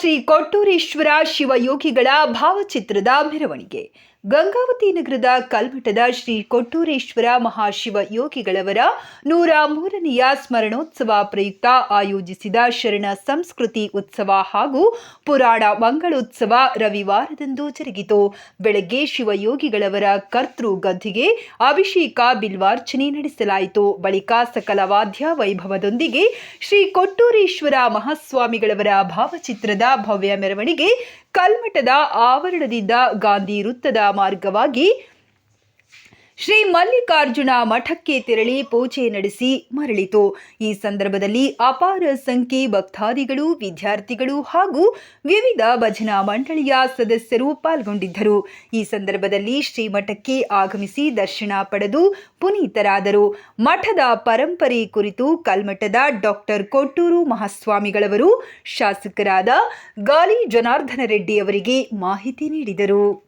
ಶ್ರೀ ಕೊಟ್ಟೂರೇಶ್ವರ ಶಿವಯೋಗಿಗಳ ಭಾವಚಿತ್ರದ ಮೆರವಣಿಗೆ. ಗಂಗಾವತಿ ನಗರದ ಕಲ್ಮಠದ ಶ್ರೀ ಕೊಟ್ಟೂರೇಶ್ವರ ಮಹಾಶಿವ ಯೋಗಿಗಳವರ ನೂರ ಮೂರನೆಯ ಸ್ಮರಣೋತ್ಸವ ಪ್ರಯುಕ್ತ ಆಯೋಜಿಸಿದ ಶರಣ ಸಂಸ್ಕೃತಿ ಉತ್ಸವ ಹಾಗೂ ಪುರಾಣ ಮಂಗಳೋತ್ಸವ ರವಿವಾರದಂದು ಜರುಗಿತು. ಬೆಳಗ್ಗೆ ಶಿವಯೋಗಿಗಳವರ ಕರ್ತೃ ಗದ್ದಿಗೆ ಅಭಿಷೇಕ ಬಿಲ್ವಾರ್ಚನೆ ನಡೆಸಲಾಯಿತು. ಬಳಿಕ ಸಕಲ ವಾದ್ಯ ವೈಭವದೊಂದಿಗೆ ಶ್ರೀ ಕೊಟ್ಟೂರೇಶ್ವರ ಮಹಾಸ್ವಾಮಿಗಳವರ ಭಾವಚಿತ್ರದ ಭವ್ಯ ಮೆರವಣಿಗೆ ಕಲ್ಮಠದ ಆವರಣದಿಂದ ಗಾಂಧಿ ವೃತ್ತದ ಮಾರ್ಗವಾಗಿ ಶ್ರೀ ಮಲ್ಲಿಕಾರ್ಜುನ ಮಠಕ್ಕೆ ತೆರಳಿ ಪೂಜೆ ನಡೆಸಿ ಮರಳಿತು. ಈ ಸಂದರ್ಭದಲ್ಲಿ ಅಪಾರ ಸಂಖ್ಯೆ ಭಕ್ತಾದಿಗಳು, ವಿದ್ಯಾರ್ಥಿಗಳು ಹಾಗೂ ವಿವಿಧ ಭಜನಾ ಮಂಡಳಿಯ ಸದಸ್ಯರು ಪಾಲ್ಗೊಂಡಿದ್ದರು. ಈ ಸಂದರ್ಭದಲ್ಲಿ ಶ್ರೀಮಠಕ್ಕೆ ಆಗಮಿಸಿ ದರ್ಶನ ಪಡೆದು ಪುನೀತರಾದರು. ಮಠದ ಪರಂಪರೆ ಕುರಿತು ಕಲ್ಮಠದ ಡಾಕ್ಟರ್ ಕೊಟ್ಟೂರು ಮಹಾಸ್ವಾಮಿಗಳವರು ಶಾಸಕರಾದ ಗಾಲಿ ಜನಾರ್ದನ ರೆಡ್ಡಿ ಅವರಿಗೆ ಮಾಹಿತಿ ನೀಡಿದರು.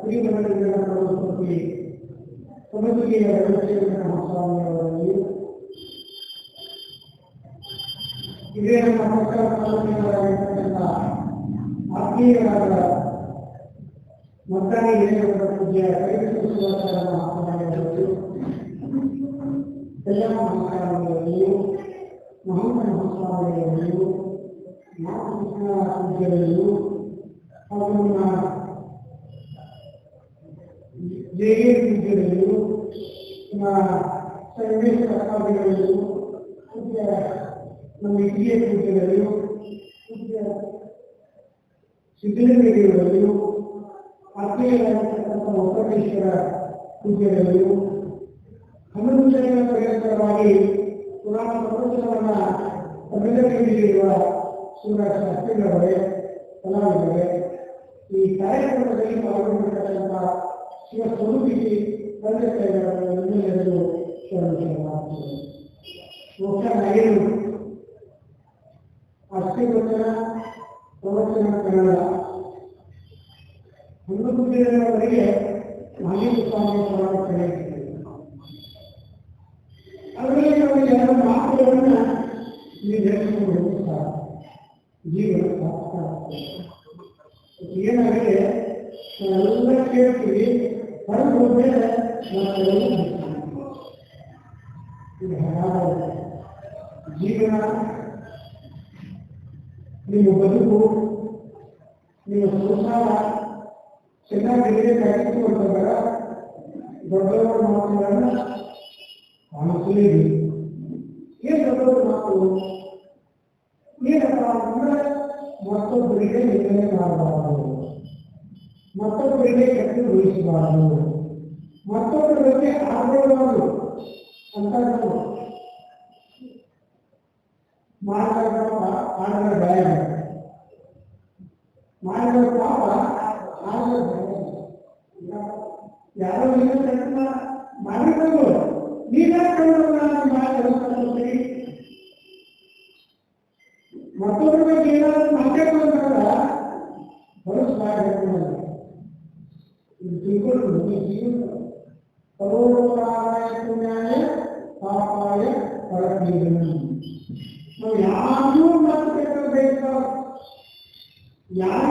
ಶ್ರೀಮಂಡಲಿಗಳ ಪ್ರವೃತ್ತಿ ಸಮುದ್ರಿಯ ರವಿಚಂದ್ರ ಮಹಾಸ್ವಾಮಿಯವರಲ್ಲಿ ಇದೇ ನಮ್ಮ ಮಕ್ಕಳ ತಾಲೂಕಿನವರಾಗಿರ್ತಕ್ಕಂಥ ಆತ್ಮೀಯರಾದ ಮದ್ದಾನಿ ಹಿರಿಯರ ಪೂಜ್ಯ ಕೈಕುಸುವಾಚಾರ ಮಹಾಸ್ವಾಮಿಯವರಲ್ಲಿ ಎಲ್ಲ ಮಹಾಸ್ವಾಮಿಯವರಲ್ಲಿಯೂ ಮಹಂತ ಮಹಾಸ್ವಾಮಿಯವರಲ್ಲಿಯೂ ಮಹಾಕೃಷ್ಣ ಪೂಜ್ಯರಲ್ಲಿಯೂ ಹಾಗೂ ನಮ್ಮ ಜೇಗೆ ಪೂಜ್ಯರಲ್ಲಿಯೂ ನಮ್ಮ ಸಂಗಮೇಶ್ವರ ಸ್ವಾಮಿಗಳಲ್ಲಿಯೂ ಪೂಜ್ಯ ನಮ್ಮ ಹಿರಿಯ ಪೂಜ್ಯರಲ್ಲಿಯೂ ಪೂಜ್ಯ ಸಿದ್ದಲಿಂಗದೇವರಲ್ಲಿಯೂ ಆತ್ಮೀಯರಾಗಿರ್ತಕ್ಕಂಥ ಒಕ್ಕಟೇಶ್ವರ ಪೂಜ್ಯರಲ್ಲಿಯೂ ಹನ್ನೊಂದು ದಿನಗಳ ಪರ್ಯಂತರವಾಗಿ ಪುರಾಣ ಪ್ರಪಂಚವನ್ನು ಅಭಿನಂದಿಸಿರುವ ಶಾಸ್ತ್ರಿಗಳವರೇ ಕಲಾವಿದರೇ ಈ ಕಾರ್ಯಕ್ರಮದಲ್ಲಿ ಪಾಲ್ಗೊಂಡಿರ್ತಕ್ಕಂಥ ಶಿವ ಸ್ವರೂಪಿಗೆ ತಂದೆ ಕೈಗಳನ್ನು ಶರಣು ಬಹುಶಃ ನಗೆದು ಅಸ್ಥಿವಚನ ಪ್ರವಚನ ಕನ್ನಡ. ಹನ್ನೊಂದು ದಿನಗಳವರೆಗೆ ನಾಗೇಂದ್ರ ಸ್ವಾಮಿ ಪ್ರವಚನ ಅದರಲ್ಲಿ ನಾವು ಎರಡು ಜೀವನ ಸಾರ್ಥಕ ಆಗ್ತದೆ. ಏನಾಗಿದೆ ನಾವೆಲ್ಲ ಕೇಳ್ತೀವಿ ಹೊರಗೆ ಹೋದ್ಮೇಲೆ ನಾವೆಲ್ಲ ಬಿಡ್ತೀವಿ. ಇದು ಹಾಗಾದ್ರೆ ಜೀವನ ನಿಮ್ಮ ಬದುಕು ನಿಮ್ಮ ಸಂಸಾರ ಚೆನ್ನಾಗಿರಬೇಕಾಗಿತ್ತು ಅಂತಂದಾಗ ದೊಡ್ಡವರ ಮಾತುಗಳನ್ನ ಅನುಸರಿಸಬೇಕು ಏನು ದೊಡ್ಡವರ ಮಾತು ಏನಪ್ಪ ಅಂದ್ರೆ ಮತ್ತೊಬ್ಬರಿಗೆ ನಿಂದನೆ ಮಾಡಬಾರದು ಮತ್ತೊಬ್ಬರಿಗೆ ಕೆಟ್ಟು ವಹಿಸಬಾರದು ಮತ್ತೊಬ್ಬರ ಬಗ್ಗೆ ಆಡಬಾರದು ಅಂತ ನಾವು ಮಾಡಿದ ಮಾಡಿದ ಭಯ ಮಾಡಿದ ಪಾಪ ಮಾಡಿದ ಭಯ ಯಾರೋ ನೀನು ಕೆಟ್ಟ ಮಾಡಿದ್ರು ನೀನೇ ಮಾಡಿ रहा भरोस लायक बिल्कुल नहीं करोड़ों प्राणाय पुण्याय पापाय परमेश्वर तो यहाँ क्यों मत देखकर यहाँ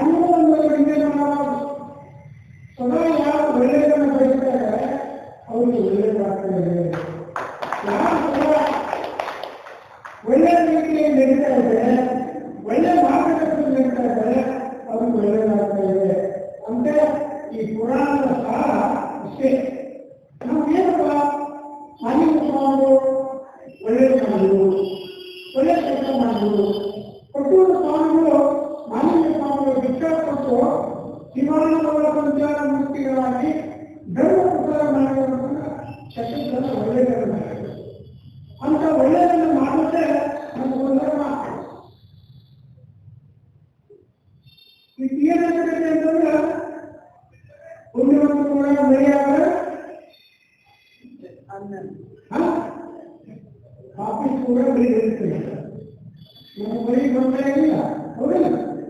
ನಮ್ಮ ಮನೆಗೆ ತೊಂದರೆ ಆಗಿಲ್ಲ ಹೌದಲ್ಲ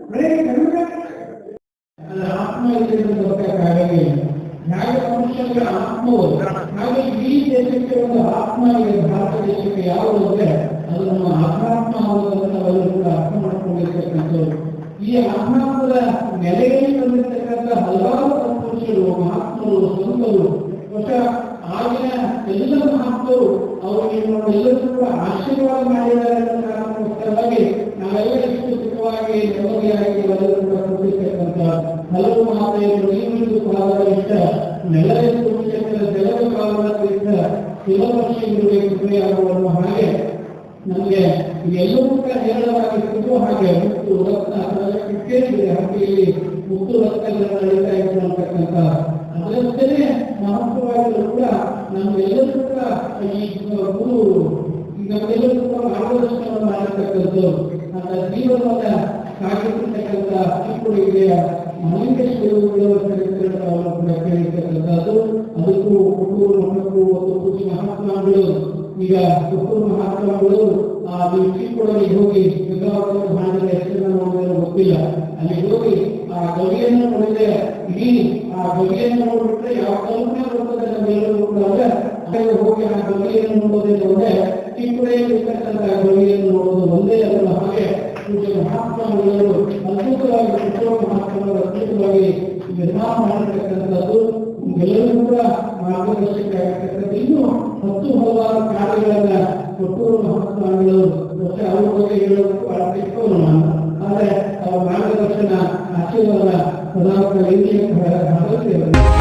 ಮನೆಗೆ ಕಡಿಮೆ ಆತ್ಮ ಆತ್ಮವು ಈ ಆತ್ಮ ಅದು ನಮ್ಮ ಕೂಡ ಅರ್ಥ ಮಾಡ್ಕೊಂಡಿರ್ತಕ್ಕಂಥದ್ದು ಈ ಆತ್ಮಾತ್ಮದ ನೆಲೆಯಲ್ಲಿ ಬಂದಿರತಕ್ಕಂಥ ಹಲವಾರು ಸಂತೋಷಗಳು ಮಹಾತ್ಮರು ಸಂತರು ಬಹುಶಃ ಆಗಿನ ಎಲ್ಲ ಮಹಾತ್ಮರು ಅವರಿಗೆ ಎಲ್ಲರೂ ಕೂಡ ಆಶೀರ್ವಾದ ಮಾಡಿದ್ದಾರೆ ಅನ್ನೋ ನಾವೆಲ್ಲ ಇಷ್ಟು ಸುಖವಾಗಿ ನೆಮ್ಮದಿಯಾಗಿ ಎಲ್ಲರೂ ಹಲವು ಮಹಾದೇವರು ಕಾಲದಲ್ಲಿದ್ದ ನೆಲದ ಕುಟುಂಬ ಜಲದ ಕಾಲದಲ್ಲಿದ್ದ ಶಿವವರ್ಷಿಗಳಿಗೆ ಕೃಪೆಯಾಗುವ ಹಾಗೆ. ನಮಗೆ ಎಲ್ಲವೂ ಕೂಡ ನೇರವಾಗಿರ್ತಿದ್ದು ಹಾಗೆ ಮುತ್ತು ರತ್ನ ಅದೆಲ್ಲ ಕಿಟ್ಟೇರಿದೆ ಹಂಪಿಯಲ್ಲಿ ಮುತ್ತು ರತ್ನಗಳನ್ನು ನಡೀತಾ ಅದರಂತೆಯೇ ಮಹತ್ವವಾಗಿದ್ರು ಕೂಡ ನಮ್ಗೆಲ್ಲರೂ ಕೂಡ ಈ ಗುರು ಈಗ ನಮ್ಗೆಲ್ಲರೂ ಕೂಡ ಮಾರ್ಗದರ್ಶನವನ್ನು ಮಾಡಿರ್ತಕ್ಕಂಥದ್ದು ನನ್ನ ಜೀವನದ ಕಾಗಿರ್ತಕ್ಕಂಥ ಚಿಕ್ಕುಳಿಗೆಯ ಮಲಿಂಗೇಶ್ವರ ಚರಿತ್ರೆಗಳನ್ನು ಕೂಡ ಕೇಳಿರ್ತಕ್ಕಂಥದ್ದು ಅದಕ್ಕೂ ಹುಟ್ಟೂರು ಮಠಕ್ಕೂ ಒಂದು ಕೃಷಿ ಮಹಾತ್ಮಗಳು ಈಗ ಹುಟ್ಟೂರು ಮಹಾತ್ಮಗಳು ಆ ನೀವು ಚಿಕ್ಕುಳಲ್ಲಿ ಹೋಗಿ ಮಾಡಿದ ಹೆಸರನ್ನು ಗೊತ್ತಿಲ್ಲ ಅಲ್ಲಿ ಹೋಗಿ ಆ ಗವಿಯನ್ನು ನೋಡಿದ್ರೆ ಇಡೀ ಆ ಗವಿಯನ್ನು ನೋಡ್ಬಿಟ್ರೆ ಯಾವ ಕಲ್ಪನೆ ಬರ್ತದೆ ನಮ್ಗೆಲ್ಲರೂ ಕೂಡ ಹೋಗಿ ಆ ಗವಿಯನ್ನು ನೋಡೋದೇ ಒಂದೇ ಚಿಕ್ಕುಳೆಯಲ್ಲಿ ಇರ್ತಕ್ಕಂಥ ಗವಿಯನ್ನು ನೋಡೋದು ಒಂದೇ ಅಲ್ಲ ಹಾಗೆ ಪೂಜ್ಯ ಮಹಾತ್ಮಗಳು ಅದ್ಭುತವಾಗಿ ಪುತ್ರ ಮಹಾತ್ಮಗಳು ಅದ್ಭುತವಾಗಿ ನಿರ್ಮಾಣ ಮಾಡಿರ್ತಕ್ಕಂಥದ್ದು ಎಲ್ಲರೂ ಕೂಡ ಮಾರ್ಗದರ್ಶಕ ಆಗಿರ್ತಕ್ಕಂಥ ಇನ್ನು ಹತ್ತು ಹಲವಾರು ಕಾರ್ಯಗಳನ್ನ ಕೊಟ್ಟೂರು ಮಹಾತ್ಮಗಳು ಮತ್ತೆ ಅವ್ರ ಬಗ್ಗೆ ನಾನು ಆದರೆ ಅವರ ಮಾರ್ಗದರ್ಶನ ಆಶೀರ್ವಾದ ಸದಾ ಇಂಡಿಯಾ ಭಾಗವಹಿಸಿ